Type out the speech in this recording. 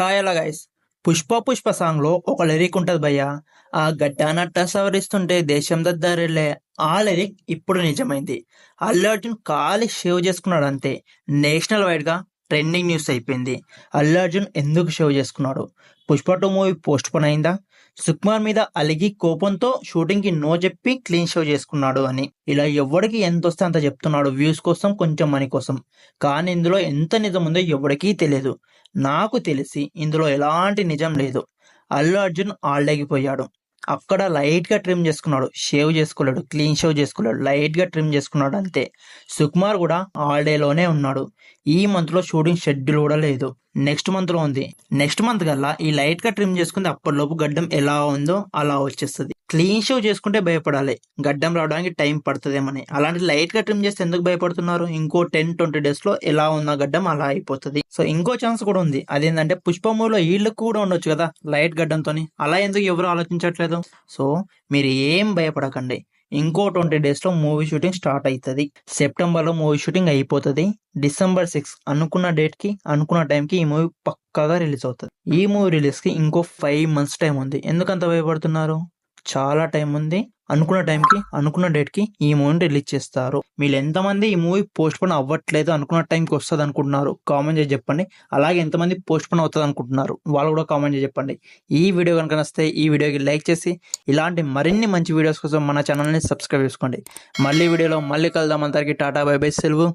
Hi అలా guys Pushpa Pushpa సాంగ్లో ఒక లిరిక్ ఉంటది భయ్య. ఆ గడ్డానట్ట సవరిస్తుంటే దేశం దద్దారెళ్ళే ఆ లిరిక్ ఇప్పుడు నిజమైంది. అల్లు అర్జున్ ఖాళీ షేవ్ చేసుకున్నాడు అంతే. నేషనల్ వైడ్గా ట్రెండింగ్ న్యూస్ అయిపోయింది. అల్లు అర్జున్ ఎందుకు షేవ్ చేసుకున్నాడు? Pushpa two movie postpone అయిందా? సుకుమార్ మీద అలిగి కోపంతో షూటింగ్కి నో చెప్పి క్లీన్ షో చేసుకున్నాడు అని. ఇలా ఎవరికి ఎంత వస్తే అంత చెప్తున్నాడు. వ్యూస్ కోసం కొంచెం మనీ కోసం. కానీ ఇందులో ఎంత నిజం ఉందో ఎవరికీ తెలియదు నాకు తెలిసి ఇందులో ఎలాంటి నిజం లేదు. అల్లు అర్జున్ ఆల్డేకి అక్కడ లైట్గా ట్రిమ్ చేసుకున్నాడు. షేవ్ చేసుకోలేడు. క్లీన్ షేవ్ చేసుకోలేడు. లైట్గా ట్రిమ్ చేసుకున్నాడు అంతే. సుకుమార్ కూడా లోనే ఉన్నాడు. ఈ మంత్లో షూటింగ్ షెడ్యూల్ కూడా లేదు. నెక్స్ట్ మంత్లో ఉంది. నెక్స్ట్ మంత్ కల్లా ఈ లైట్గా ట్రిమ్ చేసుకుంటే అప్పటిలోపు గడ్డం ఎలా ఉందో అలా వచ్చేస్తుంది. క్లీన్ షేవ్ చేసుకుంటే భయపడాలి. గడ్డం రావడానికి టైం పడుతుందేమని. అలాంటి లైట్గా ట్రిమ్ చేస్తే ఎందుకు భయపడుతున్నారు? ఇంకో టెన్ ట్వంటీ డేస్లో ఎలా ఉన్న గడ్డం అలా అయిపోతుంది. సో ఇంకో ఛాన్స్ కూడా ఉంది. అదేంటంటే పుష్ప మూవీలో కూడా ఉండొచ్చు కదా లైట్ గడ్డంతో అలా ఎందుకు ఎవరు ఆలోచించట్లేదు? సో మీరు ఏం భయపడకండి. ఇంకో ట్వంటీ డేస్లో మూవీ షూటింగ్ స్టార్ట్ అవుతుంది సెప్టెంబర్లో మూవీ షూటింగ్ అయిపోతుంది. డిసెంబర్ సిక్స్ అనుకున్న డేట్కి అనుకున్న టైంకి ఈ మూవీ పక్కాగా రిలీజ్ అవుతుంది. ఈ మూవీ రిలీజ్కి ఇంకో ఫైవ్ మంత్స్ టైం ఉంది. ఎందుకంత భయపడుతున్నారు? చాలా టైం ఉంది. అనుకున్న టైంకి అనుకున్న డేట్కి ఈ మూవీని రిలీజ్ చేస్తారు. మీరు ఎంతమంది ఈ మూవీ పోస్ట్ పోన్ అవ్వట్లేదు అనుకున్న టైంకి వస్తుంది అనుకుంటున్నారు కామెంట్ చేసి చెప్పండి. అలాగే ఎంతమంది పోస్ట్ పోన్ అవుతుంది అనుకుంటున్నారు వాళ్ళు కూడా కామెంట్ చేసి చెప్పండి. ఈ వీడియో కనుక నస్తే ఈ వీడియోకి లైక్ చేసి ఇలాంటి మరిన్ని మంచి వీడియోస్ కోసం మన ఛానల్ని సబ్స్క్రైబ్ చేసుకోండి. మళ్ళీ వీడియోలో మళ్ళీ కలుద్దాం అందరికీ టాటా బై బై సెలవు.